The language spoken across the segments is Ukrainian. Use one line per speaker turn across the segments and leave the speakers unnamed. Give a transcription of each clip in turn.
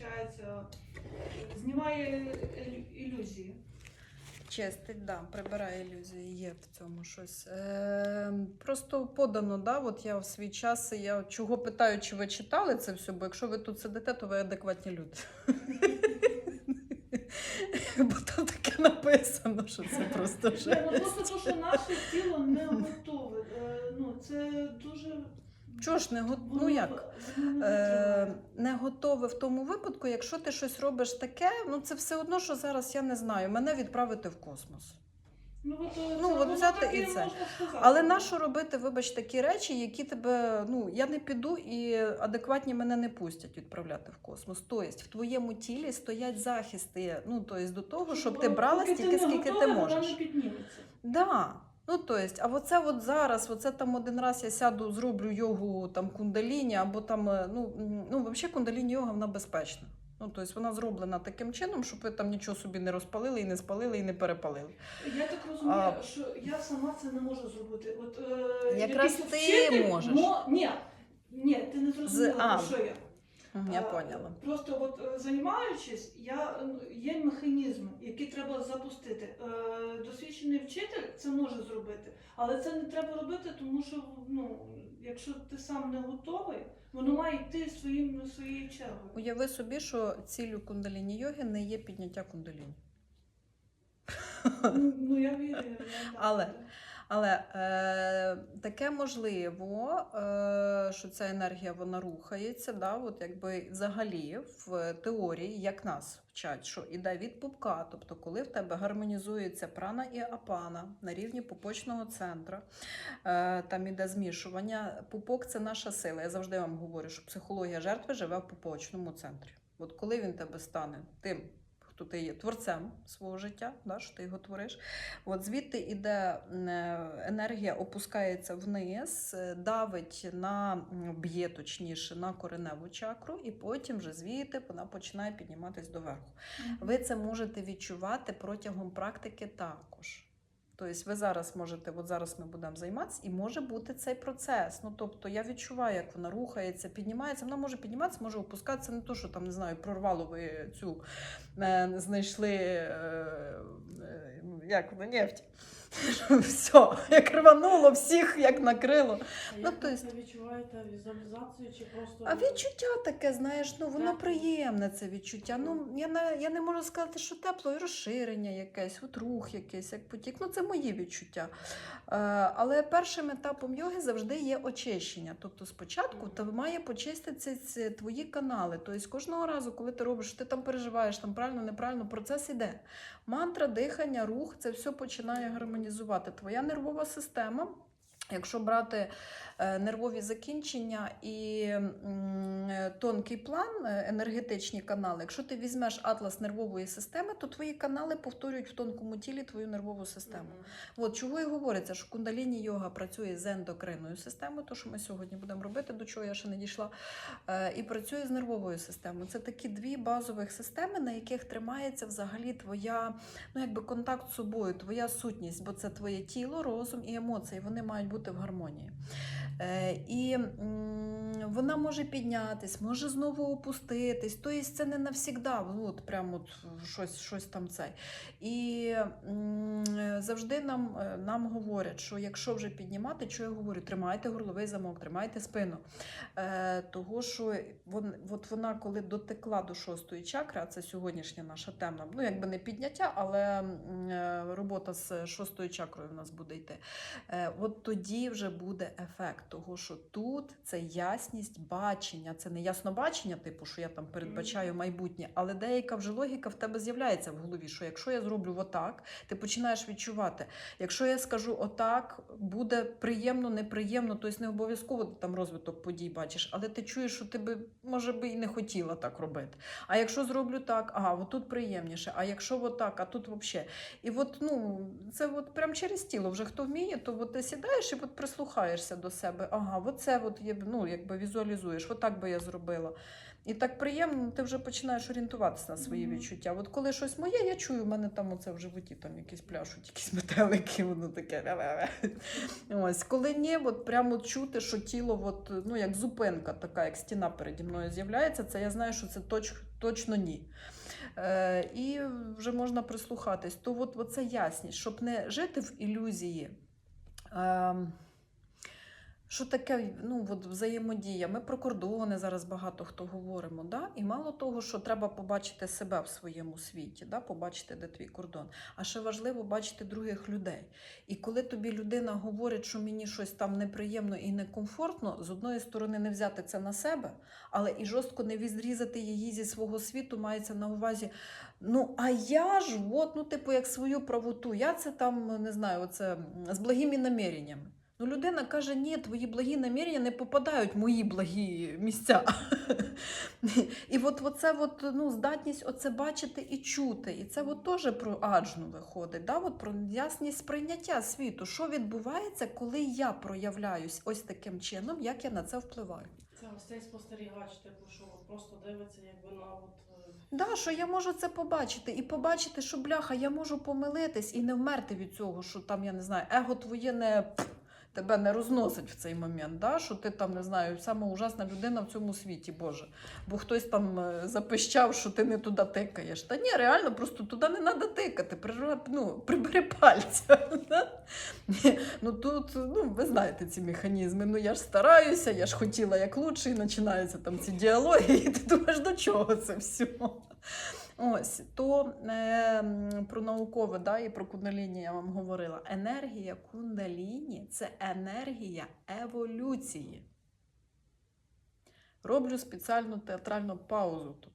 виходить, знімає ілюзії.
Чистить, да, прибирає ілюзії, є в цьому щось. Е, просто подано, да, от я в свій час, я чого питаю, чи ви читали це все, бо якщо ви тут сидите, то ви адекватні люди. Бо там таке написано, що це просто
ну просто то, що наше тіло не готове. Е, Ну, це дуже.
Чого ж не го... ну як? Е, не готове в тому випадку, якщо ти щось робиш таке, ну це все одно, що зараз я не знаю, мене відправити в космос.
Ну, от, е,
ну, от взяти і це. Але на що робити, вибач, такі речі, які тебе, ну я не піду і адекватні мене не пустять відправляти в космос. Тобто в твоєму тілі стоять захисти, ну тобто до того, щоб ти брала стільки, скільки ти можеш. Да. Ну, то есть, а оце от зараз, оце там один раз я сяду, зроблю йогу там кундаліні, або там, е, ну, ну взагалі кундаліні йога вона безпечна. Ну, тобто вона зроблена таким чином, щоб ви там нічого собі не розпалили, і не спалили, і не перепалили.
Я так розумію,
А-
що я сама це не можу зробити. От, е,
Якраз ти
вчитель
можеш.
мо- Ні, ні, ти не зрозуміла,
а.
що я.
Я поняла.
Просто от е, займаючись, я, ну, є механізми, які треба запустити. Е, Досвідчений вчитель це може зробити, але це не треба робити, тому що ну, якщо ти сам не готовий, воно має йти своїм, своєю чергою.
Уяви собі, що ціллю кундаліні йоги не є підняття кундаліні.
Ну, Ну я вірю.
Але- Але е, таке можливо, е, що ця енергія вона рухається, да, от якби взагалі в теорії, як нас вчать, що іде від пупка, тобто коли в тебе гармонізується прана і апана на рівні пупочного центру, е, там іде змішування. Пупок це наша сила. Я завжди вам говорю, що психологія жертви живе в пупочному центрі. От коли він тебе стане тим. Хто ти є творцем свого життя, да, що ти його твориш, От звідти іде е, енергія, опускається вниз, е, давить на б'є точніше на кореневу чакру, і потім вже звідти вона починає підніматись доверху. Ви це можете відчувати протягом практики також. Тобто ви зараз можете, от зараз ми будемо займатися, і може бути цей процес. Ну тобто я відчуваю, як вона рухається, піднімається. Вона може підніматися, може опускатися. Не то, що там не знаю, прорвало ви цю не знайшли е, е, як воно нефть. Все, як рвануло, всіх як накрило.
А
Ну,
як
то
ви це відчуваєте візуалізацію чи просто.
А відчуття таке, знаєш, ну воно
Тепло.
приємне це відчуття. Ну я не я не можу сказати, що тепло, і розширення якесь, от рух якийсь, як потік. Ну це мої відчуття. Е, але першим етапом йоги завжди є очищення. Тобто спочатку та має почиститися ці твої канали. Тобто кожного разу, коли ти робиш, ти там переживаєш, там правильно, неправильно, процес іде. Мантра, дихання, рух це все починає гармонізувати. Твоя нервова система. Якщо брати нервові закінчення і е, тонкий план, е, енергетичні канали, якщо ти візьмеш атлас нервової системи, то твої канали повторюють в тонкому тілі твою нервову систему. От чого і говориться, що кундаліні йога працює з ендокринною системою, то що ми сьогодні будемо робити, до чого я ще не дійшла, е, і працює з нервовою системою. Це такі дві базових системи, на яких тримається взагалі твоя, ну якби контакт з собою, твоя сутність, бо це твоє тіло, розум і емоції. Вони мають бути в гармонії. Е, І вона може піднятись, може знову опуститись. Тобто це не навсігда, от прямо от щось, щось там цей. І завжди нам, е, нам говорять, що якщо вже піднімати, що я говорю, тримайте горловий замок, тримайте спину. Е, того, що вон, от вона, коли дотекла до шостої чакри, а це сьогоднішня наша тема, ну якби не підняття, але робота з шостою чакрою в нас буде йти. От тоді вже буде ефект того, що тут це ясність бачення, це не яснобачення, типу, що я там передбачаю майбутнє, але деяка вже логіка в тебе з'являється в голові, що якщо я зроблю отак, ти починаєш відчувати. Якщо я скажу отак, буде приємно, неприємно, тобто не обов'язково там розвиток подій бачиш, але ти чуєш, що ти би, може би, і не хотіла так робити. А якщо зроблю так, ага, отут приємніше, а якщо отак, а тут взагалі. І от, ну, це от прям через тіло. Вже хто вміє, то от ти сідаєш і от прислухаєшся до себе. Ага, от це от є, ну, якби візуалізуєш, отак би я зробила. І так приємно, ти вже починаєш орієнтуватися на свої
Мгм.
відчуття. От коли щось моє, я чую, в мене там оце в животі там якісь пляшуть, якісь метелики, воно таке. Ось, коли ні, от прямо чути, що тіло, от, ну як зупинка, така, як стіна переді мною з'являється, це я знаю, що це точ, точно ні. Е, і вже можна прислухатись. То от, от це ясність, щоб не жити в ілюзії. Е, що таке ну, от взаємодія? Ми про кордони зараз багато хто говоримо. Да? І мало того, що треба побачити себе в своєму світі, да? побачити, де твій кордон. А ще важливо бачити других людей. І коли тобі людина говорить, що мені щось там неприємно і некомфортно, з одної сторони не взяти це на себе, але і жорстко не відрізати її зі свого світу, мається на увазі. Ну, а я ж, от, ну, типу, як свою правоту, я це там не знаю, оце з благими наміреннями. Ну, людина каже, ні, твої благі намірення не попадають в мої благі місця. І от оце от, ну, здатність оце бачити і чути. І це от теж про аджну виходить, да? от про ясність сприйняття світу. Що відбувається, коли я проявляюсь ось таким чином, як я на це впливаю?
Це ось цей спостерігач, типу, що просто дивиться, якби на от. е,
Да, що я можу це побачити, і побачити, що бляха, я можу помилитись і не вмерти від цього, що там, я не знаю, его твоє не тебе не розносить в цей момент. Да? Що ти там не знаю, сама ужасна людина в цьому світі, Боже. Бо хтось там е, запищав, що ти не туди тикаєш. Та ні, реально, просто туди не треба тикати. Прибери, ну, прибери пальця. Ну тут, ну, ви знаєте ці механізми. Ну я ж стараюся, я ж хотіла як лучше, і починаються там ці діалоги, і ти думаєш, до чого це все? Ось то е, про наукове да, і про кундаліні я вам говорила. Енергія кундаліні це енергія еволюції. Роблю спеціальну театральну паузу тут.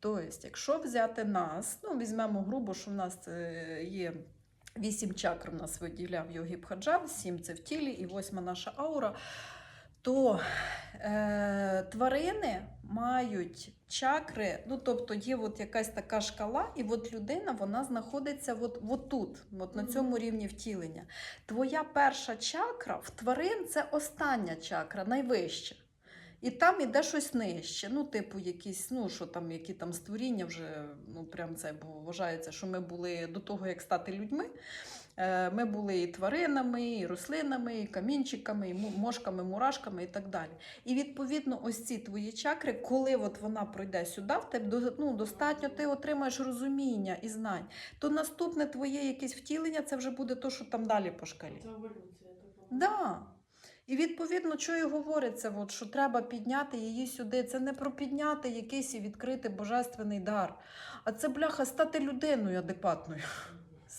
Тобто, якщо взяти нас, ну візьмемо грубо, що в нас е, є вісім чакр, у нас виділяв йогі Бхаджан, сім це в тілі і восьма наша аура. То е, тварини мають чакри, ну тобто є от якась така шкала, і от людина вона знаходиться от, от тут, от на цьому рівні втілення. Твоя перша чакра в тварин це остання чакра, найвища. І там іде щось нижче. Ну, типу, якісь, ну що там, які там створіння вже, ну прям це бо вважається, що ми були до того, як стати людьми. Е, Ми були і тваринами, і рослинами, і камінчиками, і мошками, мурашками і так далі. І відповідно, ось ці твої чакри, коли от вона пройде сюди, в тебе ну, достатньо ти отримаєш розуміння і знань. То наступне твоє якесь втілення це вже буде то, що там далі по шкалі.
Це еволюція.
Да. І відповідно, що і говориться, от, що треба підняти її сюди. Це не про підняти якийсь і відкрити божественний дар, а це бляха стати людиною адекватною,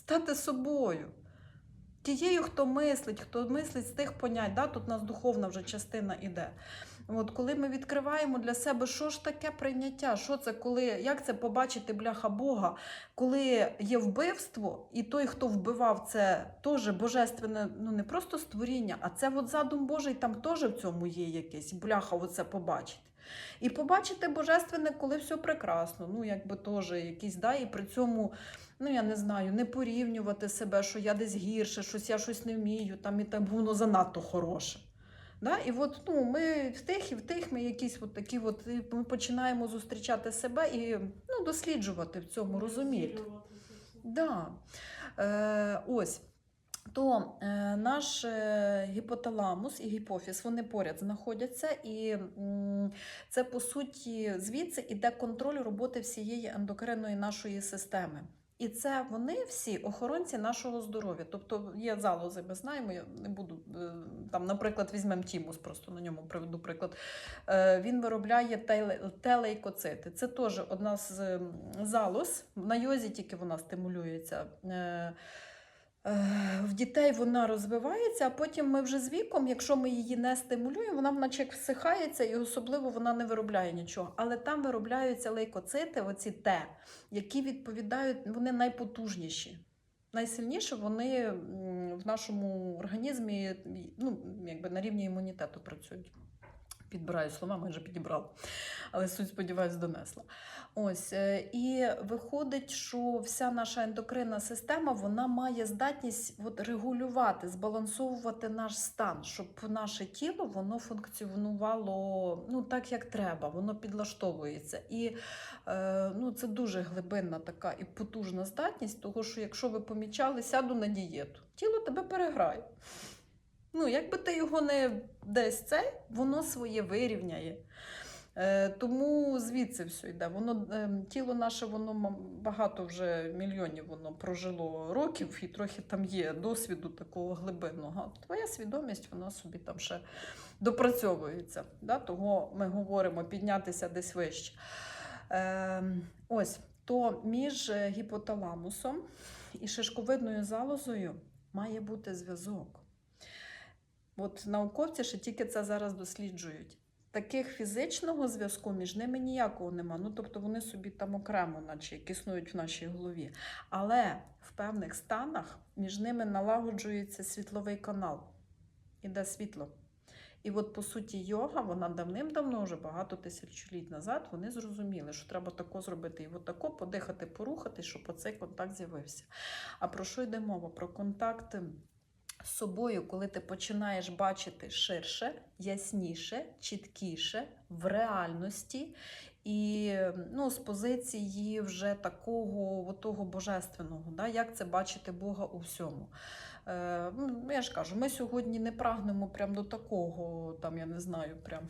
стати собою. Тією, хто мислить, хто мислить з тих понять, да? тут у нас духовна вже частина іде. От коли ми відкриваємо для себе, що ж таке прийняття, що це, коли, як це побачити бляха Бога, коли є вбивство, і той, хто вбивав, це теж божественне, ну не просто створіння, а це от задум Божий, там теж в цьому є якесь бляха, оце побачити. І побачити божественне, коли все прекрасно, ну якби теж якісь, да, і при цьому, ну я не знаю, не порівнювати себе, що я десь гірше, щось я щось не вмію, там і там воно занадто хороше. Да? І от ну, ми в тих і в тих ми якісь от такі от, ми починаємо зустрічати себе і ну, досліджувати в цьому, розуміти. Да. Е, ось. То е, наш е, гіпоталамус і гіпофіз вони поряд знаходяться, і м, це по суті звідси іде контроль роботи всієї ендокринної нашої системи. І це вони всі охоронці нашого здоров'я. Тобто є залози, ми знаємо. Я не буду е, там, наприклад, візьмемо тімус, просто на ньому приведу приклад. Е, Він виробляє теле- телейкоцити. Це теж одна з залоз. На йозі тільки вона стимулюється. Е, В дітей вона розвивається, а потім ми вже з віком, якщо ми її не стимулюємо, вона наче як всихається і особливо вона не виробляє нічого. Але там виробляються лейкоцити, оці Т, які відповідають, вони найпотужніші. Найсильніше вони в нашому організмі ну, якби на рівні імунітету працюють. Підбираю слова, майже підібрала. Але суть, сподіваюся, донесла. Ось е, і виходить, що вся наша ендокринна система вона має здатність от, регулювати, збалансовувати наш стан, щоб наше тіло воно функціонувало ну, так, як треба, воно підлаштовується. І е, ну, це дуже глибинна така і потужна здатність, того що якщо ви помічали, сяду на дієту, тіло тебе переграє. Ну, якби ти його не десь цей, воно своє вирівняє. Е, тому звідси все йде. Воно е, тіло наше, воно багато вже мільйонів воно прожило років, і трохи там є досвіду такого глибинного. Твоя свідомість, вона собі там ще допрацьовується. Да? Того ми говоримо піднятися десь вище. Е, ось то між е, гіпоталамусом і шишковидною залозою має бути зв'язок. От науковці ще тільки це зараз досліджують. Таких фізичного зв'язку між ними ніякого нема. Ну, тобто вони собі там окремо, наче як існують в нашій голові. Але в певних станах між ними налагоджується світловий канал. Іде світло. І от, по суті, йога, вона давним-давно, вже багато тисячоліть назад, вони зрозуміли, що треба тако зробити і от тако подихати, порухати, щоб оцей контакт з'явився. А про що йде мова? Про контакт з собою, коли ти починаєш бачити ширше, ясніше, чіткіше в реальності. І ну, з позиції вже такого того божественного, да, як це бачити Бога у всьому. Е, ну, я ж кажу, ми сьогодні не прагнемо прям до такого, там, я не знаю, прям.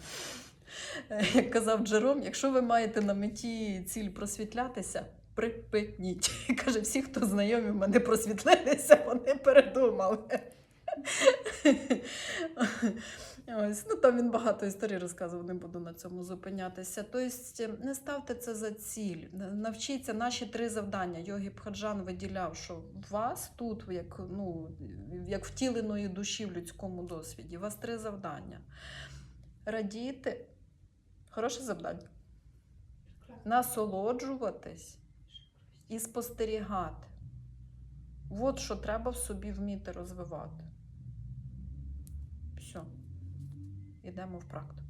Як казав Джером, якщо ви маєте на меті ціль просвітлятися, припиніть. Каже, всі, хто знайомі мене просвітлилися, вони передумали. Ось, ну там він багато історій розказував, не буду на цьому зупинятися. Тобто не ставте це за ціль. Навчіться наші три завдання. Йогі Бхаджан виділяв, що вас тут, як, ну, як втіленої душі в людському досвіді, у вас три завдання. Радіти. Хороше завдання. Насолоджуватись і спостерігати. От що треба в собі вміти розвивати. Все. Йдемо в практику.